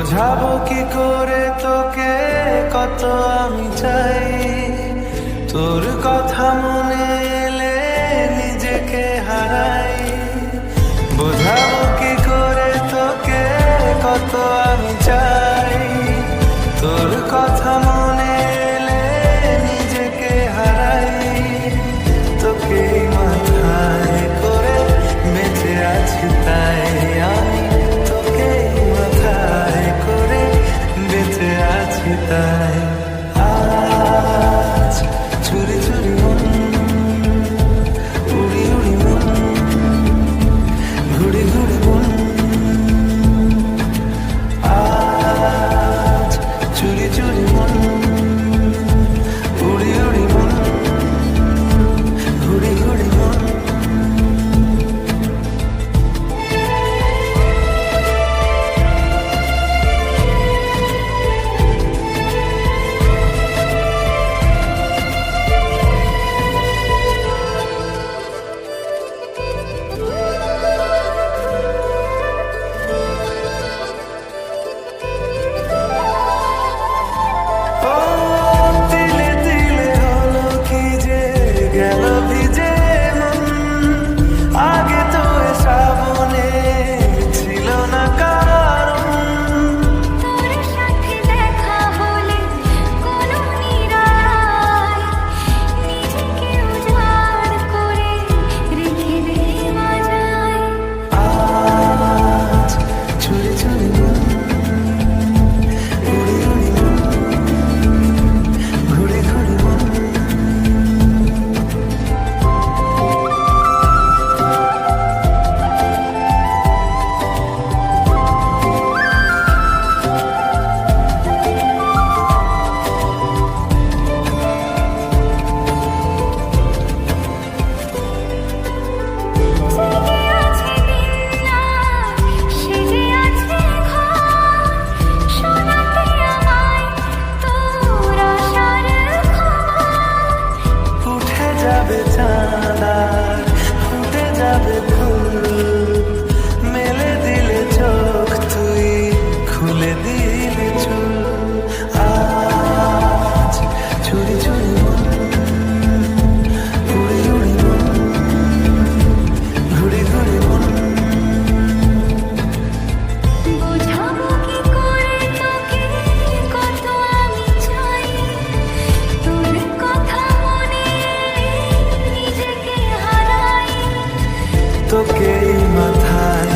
বোঝাবো কি করে তোকে কত আমি চাই। তোর কথা মনে এলে নিজেকে হারাই। goodbye. চাঁদার ফুটে যাবে ফুল মেলে দিলে চোখ তুই খুলে দিলে চুল। তোকে মাথায়।